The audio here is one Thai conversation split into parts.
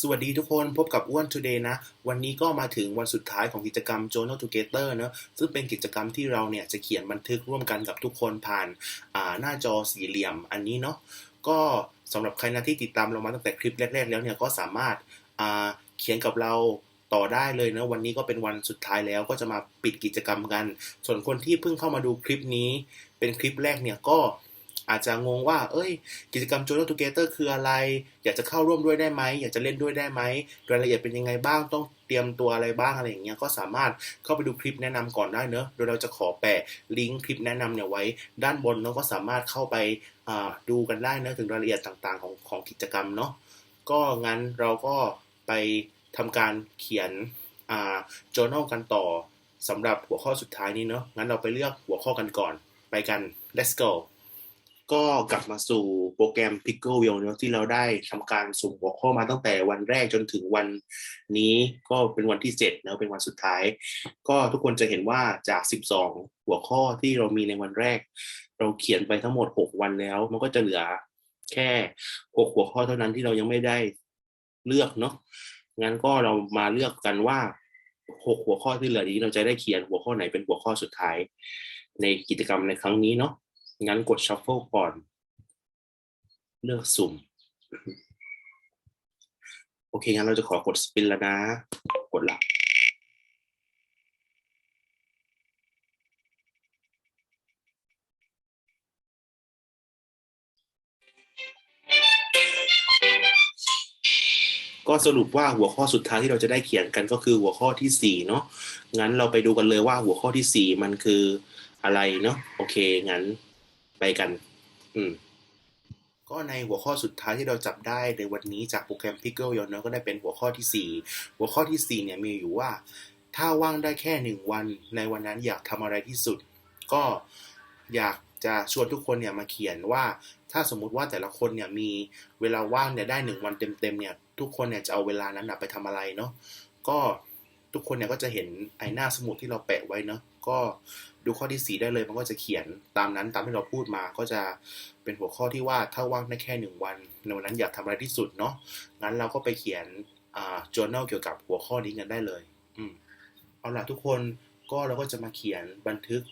สวัสดีทุกคนพบกับอ้วน Today นะ วันนี้ก็มาถึงวันสุดท้ายของกิจกรรม Journal Together เนอะซึ่งเป็นกิจกรรมที่เราเนี่ยจะเขียนบันทึกร่วมกันกับทุกคนผ่านาหน้าจอสี่เหลี่ยมอันนี้เนาะก็สำหรับใครนะที่ติดตามเรามาตั้งแต่คลิปแรก ๆ แล้วเนี่ยก็สามารถาเขียนกับเราต่อได้เลยนะวันนี้ก็เป็นวันสุดท้ายแล้วก็จะมาปิดกิจกรรมกัน ส่วนคนที่เพิ่งเข้ามาดูคลิปนี้ เป็นคลิปแรกเนี่ยก็ อาจจะงงว่า เอ้ย กิจกรรม Journal Together คืออะไร อยากจะเข้าร่วมด้วยได้ไหม อยากจะเล่นด้วยได้ไหม รายละเอียดเป็นยังไงบ้าง ต้องเตรียมตัวอะไรบ้างอะไรอย่างเงี้ย ก็สามารถเข้าไปดูคลิปแนะนำก่อนได้เนอะ โดยเราจะขอแปะลิงก์คลิปแนะนำเนี่ยไว้ ด้านบนเนอะก็สามารถเข้าไปาดูกันได้เนอะถึงรายละเอียดต่างๆ ของของกิจกรรมเนาะ ก็งั้นเราก็ไปทำการเขียนอ่า journal กันต่อสำหรับหัวข้อสุดท้ายนี้เนอะงั้นเราไปเลือกหัวข้อกันก่อน ไปกัน let's go ก็กลับมาสู่โปรแกรม Pickleville เนอะที่เราได้ทำการสุ่มหัวข้อมาตั้งแต่วันแรกจนถึงวันนี้ก็เป็นวันที่7นะเป็นวันสุดท้าย ก็ทุกคนจะเห็นว่าจาก 12 หัวข้อที่เรามีในวันแรก เราเขียนไปทั้งหมด 6 วันแล้ว มันก็จะเหลือแค่ 6 หัวข้อเท่านั้นที่เรายังไม่ได้เลือกเนาะงั้นก็เรามาเลือกกันว่า 6 หัวข้อที่เหลือนี้เราจะได้เขียนหัวข้อไหนเป็นหัวข้อสุดท้าย ในกิจกรรมในครั้งนี้เนาะ งั้นกด shuffle ก่อน เลือกสุ่ม โอเค งั้นเราจะขอกด spin แล้วนะ กดละก็สรุปว่าหัวข้อสุดท้ายที่เราจะได้เขียนกันก็คือหัวข้อที่สี่เนาะงั้นเราไปดูกันเลยว่าหัวข้อที่สี่มันคืออะไรเนาะโอเค งั้น ไปกัน อืม ก็ในหัวข้อสุดท้ายที่เราจับได้ในวันนี้จากโปรแกรม Pickle ยนเนาะก็ได้เป็นหัวข้อที่สี่หัวข้อที่สี่เนี่ยมีอยู่ว่า ถ้าว่างได้แค่หนึ่งวัน ในวันนั้นอยากทำอะไรที่สุด ก็อยากจะชวนทุกคนเนี่ยมาเขียนว่าถ้าสมมุติว่าแต่ละคนเนี่ยมีเวลาว่างเนี่ยได้หนึ่งวันเต็มๆเนี่ยทุกคนเนี่ยจะเอาเวลานั้นนะไปทำอะไรเนาะก็ทุกคนเนี่ยก็จะเห็นไอ้หน้าสมุดที่เราแปะไว้เนาะ ก็ดูข้อที่สี่ได้เลย มันก็จะเขียนตามนั้นตามที่เราพูดมาก็จะเป็นหัวข้อที่ว่าถ้าว่างได้แค่หนึ่งวันในวันนั้นอยากทำอะไรที่สุดเนาะงั้นเราก็ไปเขียนอ่า journal เกี่ยวกับหัวข้อนี้กันได้เลย อืมเอาล่ะทุกคนก็เราก็จะมาเขียนบันทึก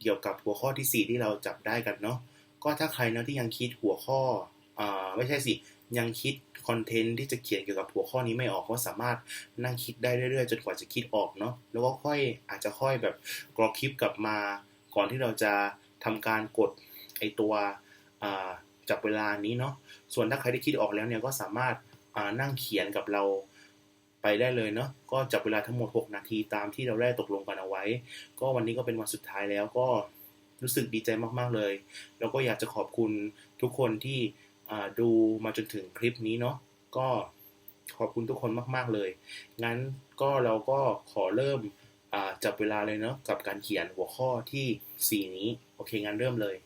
เกี่ยวกับหัวข้อที่สี่ที่เราจับได้กันเนาะก็ถ้าใครนะที่ยังคิดหัวข้ออ่าไม่ใช่สิ ยังคิดคอนเทนต์ที่จะเขียนเกี่ยวกับหัวข้อนี้ไม่ออกก็สามารถนั่งคิดได้เรื่อยๆ จนกว่าจะคิดออกเนาะแล้วก็ค่อยอาจจะค่อยแบบกรอกคลิปกลับมา ก่อนที่เราจะทำการกดไอตัวจับเวลานี้เนาะส่วนถ้าใครที่คิดออกแล้วเนี่ยก็สามารถนั่งเขียนกับเราไปได้เลยเนาะก็จับเวลาทั้งหมด 6 นาทีตามที่เราได้ตกลงกันเอาไว้ ก็วันนี้ก็เป็นวันสุดท้ายแล้วก็รู้สึกดีใจมากๆเลย แล้วก็อยากจะขอบคุณทุกคนที่ ดูมาจนถึงคลิปนี้เนาะก็ขอบคุณทุกคนมาก ๆ เลย งั้นก็เราก็ขอเริ่มจับเวลาเลยเนาะกับการเขียนหัวข้อที่ 4 นี้ โอเคงั้นเริ่มเลย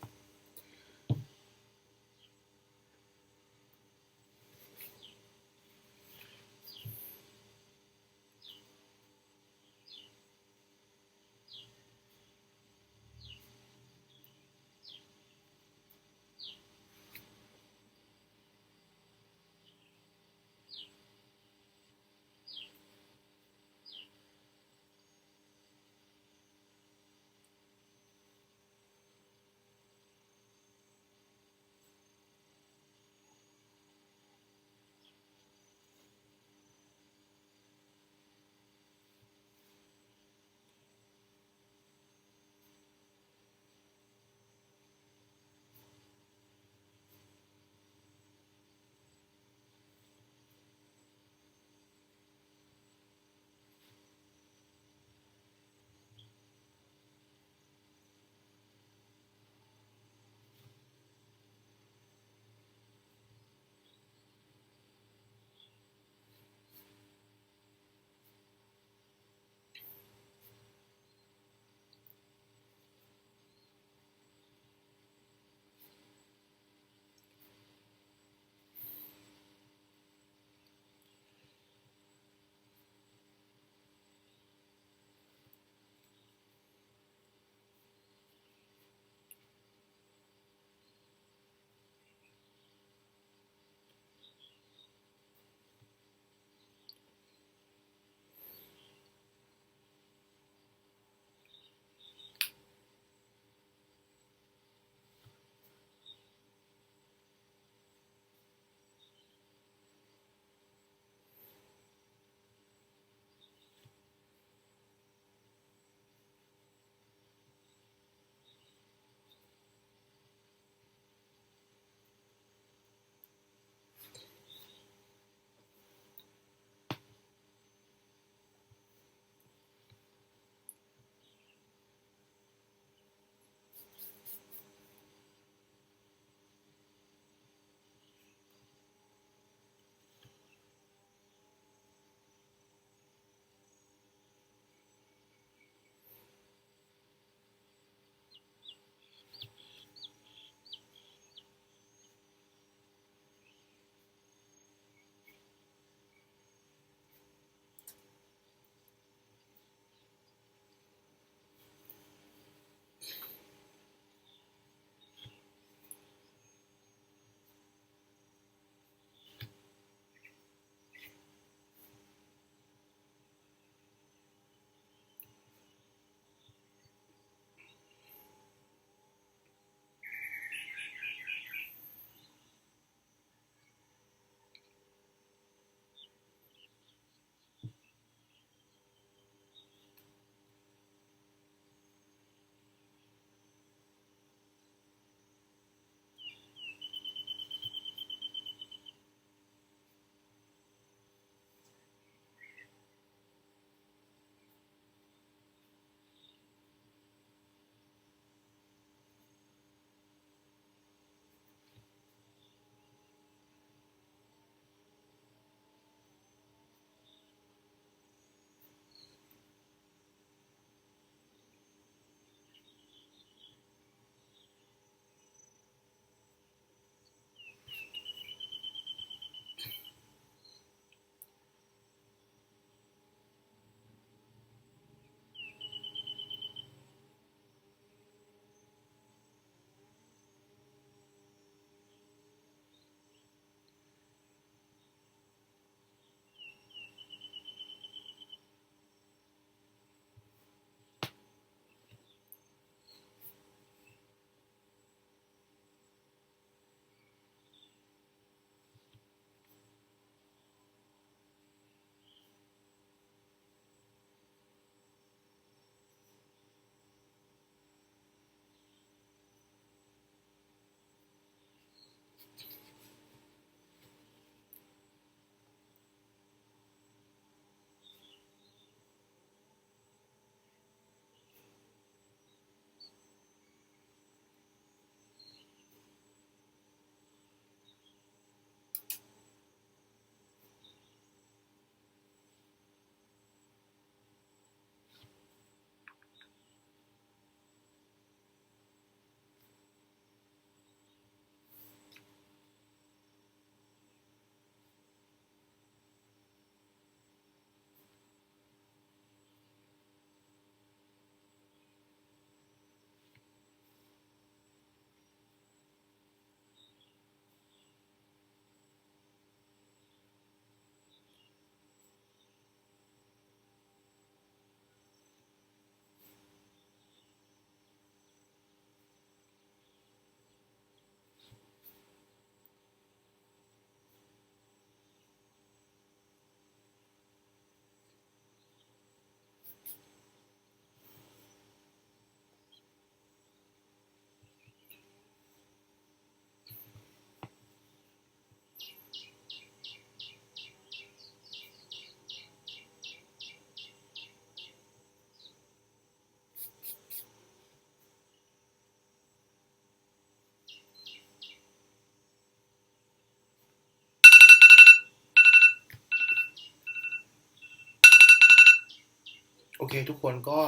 เคทุกคนก็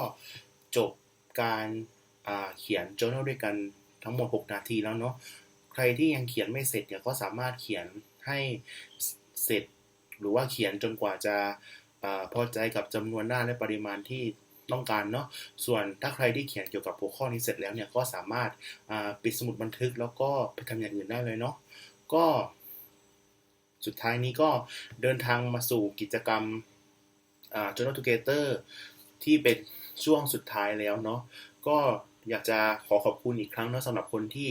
จบการเขียน journal ด้วยกันทั้งหมด 6 นาทีแล้วเนาะใครที่ยังเขียนไม่เสร็จเนี่ยก็สามารถเขียนให้เสร็จ หรือว่าเขียนจนกว่าจะอพอใจกับจำนวนหน้าและปริมาณที่ต้องการเนาะส่วนถ้าใครที่เขียนเกี่ยวกับหัวข้อนี้เสร็จแล้วเนี่ยก็สามารถปิดสมุดบันทึกแล้วก็ไปทำอย่างอื่นได้เลยเนาะก็สุดท้ายนี้ก็เดินทางมาสู่กิจกรรม Journal Together ที่เป็นช่วงสุดท้ายแล้วเนาะก็อยากจะขอขอบคุณอีกครั้งเนาะสำหรับคนที่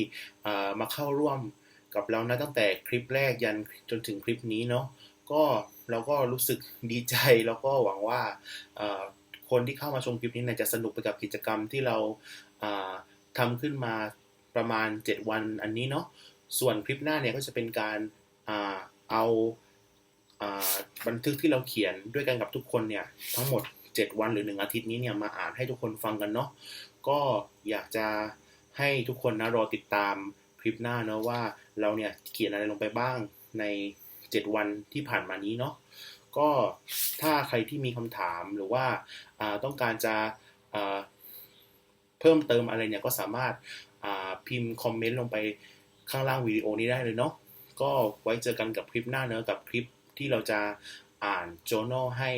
มาเข้าร่วมกับเรานะตั้งแต่คลิปแรกยันจนถึงคลิปนี้เนาะก็เราก็รู้สึกดีใจแล้วก็หวังว่าคนที่เข้ามาชมคลิปนี้เนี่ยจะสนุกไปกับกิจกรรมที่เราอ่าทำขึ้นมาประมาณ 7 วันอันนี้เนาะส่วนคลิปหน้าเนี่ยก็จะเป็นการอาเอาอาบันทึกที่เราเขียนด้วยกันกับทุกคนเนี่ยทั้งหมด 7 วันหรือ 1 อาทิตย์นี้เนี่ยมาอ่านให้ทุกคนฟังกันเนาะก็อยากจะให้ทุกคนนะรอติดตามคลิปหน้าเนาะว่าเราเนี่ยเขียนอะไรลงไปบ้างใน 7 วันที่ผ่านมานี้เนาะก็ถ้าใครที่มีคำถามหรือว่าาต้องการจะเพิ่มเติมอะไรเนี่ยก็สามารถาพิมพ์คอมเมนต์ลงไปข้างล่างวิดีโอนี้ได้เลยเนาะก็ไว้เจอกันกับคลิปหน้าเนอะกับคลิปที่เราจะอ่าน journal ให้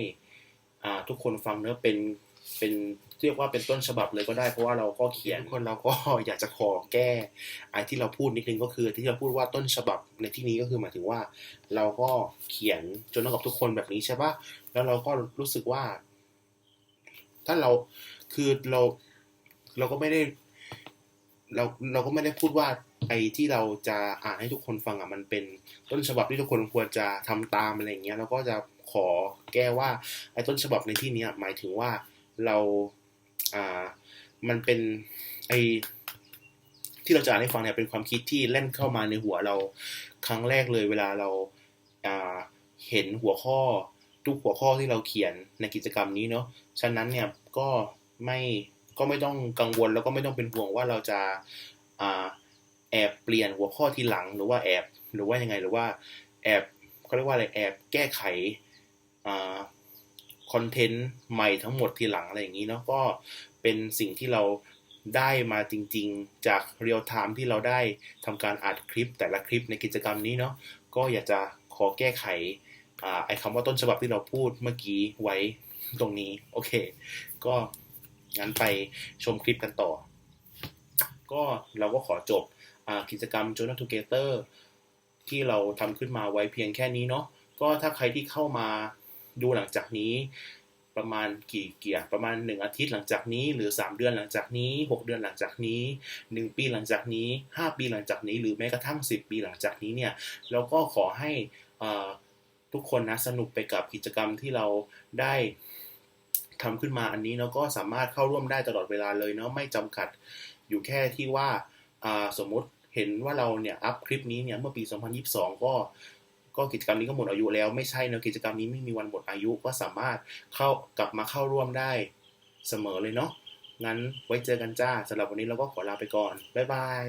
อ่า ทุกคนฟังเนอเป็นเป็นเรียกว่าเป็นต้นฉบับเลยก็ได้เพราะว่าเราก็เขียนคนเราก็อยากจะขอแก้ไอ้ที่เราพูดนิดนึงก็คือที่เราพูดว่าต้นฉบับในที่นี้ก็คือหมายถึงว่า เราก็เขียนจนกับทุกคนแบบนี้ใช่ปะแล้วเราก็รู้สึกว่า ถ้าเราคือเราเราก็ไม่ได้ เราเราก็ไม่ได้พูดว่าไอ้ที่เราจะอ่านให้ทุกคนฟังอะมันเป็นต้นฉบับที่ทุกคนควรจะทำตามอะไรอย่างเงี้ยแล้วก็จะ ขอแก้ว่าไอ้ต้นฉบับในที่นี้หมายถึงว่าเราอ่ามันเป็นไอ้ที่เราจะอ่านให้ฟังเนี่ยเป็นความคิดที่เล่นเข้ามาในหัวเราครั้งแรกเลยเวลาเราอ่าเห็นหัวข้อทุกหัวข้อที่เราเขียนในกิจกรรมนี้เนาะฉะนั้นเนี่ยก็ไม่ก็ไม่ต้องกังวลแล้วก็ไม่ต้องเป็นห่วงว่าเราจะอ่าแอบเปลี่ยนหัวข้อทีหลังหรือว่าแอบหรือว่ายังไงหรือว่าแอบเขาเรียกว่าอะไรแอบแก้ไข คอนเทนต์ใหม่ทั้งหมดทีหลังอะไรอย่างนี้เนาะก็เป็นสิ่งที่เราได้มาจริงๆ จากเรียลไทม์ที่เราได้ทำการอัดคลิปแต่ละคลิปในกิจกรรมนี้เนาะก็อยากจะขอแก้ไขอไอ้คำว่าต้นฉบับที่เราพูดเมื่อกี้ไว้ตรงนี้ โอเค ก็งั้นไปชมคลิปกันต่อ ก็เราก็ขอจบอกิจกรรม Journal Together ที่เราทำขึ้นมาไว้เพียงแค่นี้เนาะก็ถ้าใครที่เข้ามา ดูหลังจากนี้ ประมาณกี่เกียร์ประมาณ 1 อาทิตย์หลังจากนี้ หรือ 3 เดือนหลังจากนี้ 6 เดือนหลังจากนี้ 1 ปีหลังจากนี้ 5 ปีหลังจากนี้ หรือแม้กระทั่ง 10 ปีหลังจากนี้เนี่ยเราก็ขอให้ทุกคนนะสนุกไปกับกิจกรรมที่เราได้ทำขึ้นมาอันนี้เนาะก็สามารถเข้าร่วมได้ตลอดเวลาเลยเนาะไม่จำกัดอยู่แค่ที่ว่าอ่าสมมติเห็นว่าเราเนี่ยอัพคลิปนี้เนี่ยเมื่อปี 2022 ก็ ก็กิจกรรมนี้ก็หมดอายุแล้วไม่ใช่นะกิจกรรมนี้ไม่มีวันหมดอายุก็สามารถเข้ากลับมาเข้าร่วมได้เสมอเลยเนาะงั้นไว้เจอกันจ้าสำหรับวันนี้เราก็ขอลาไปก่อนบ๊ายบาย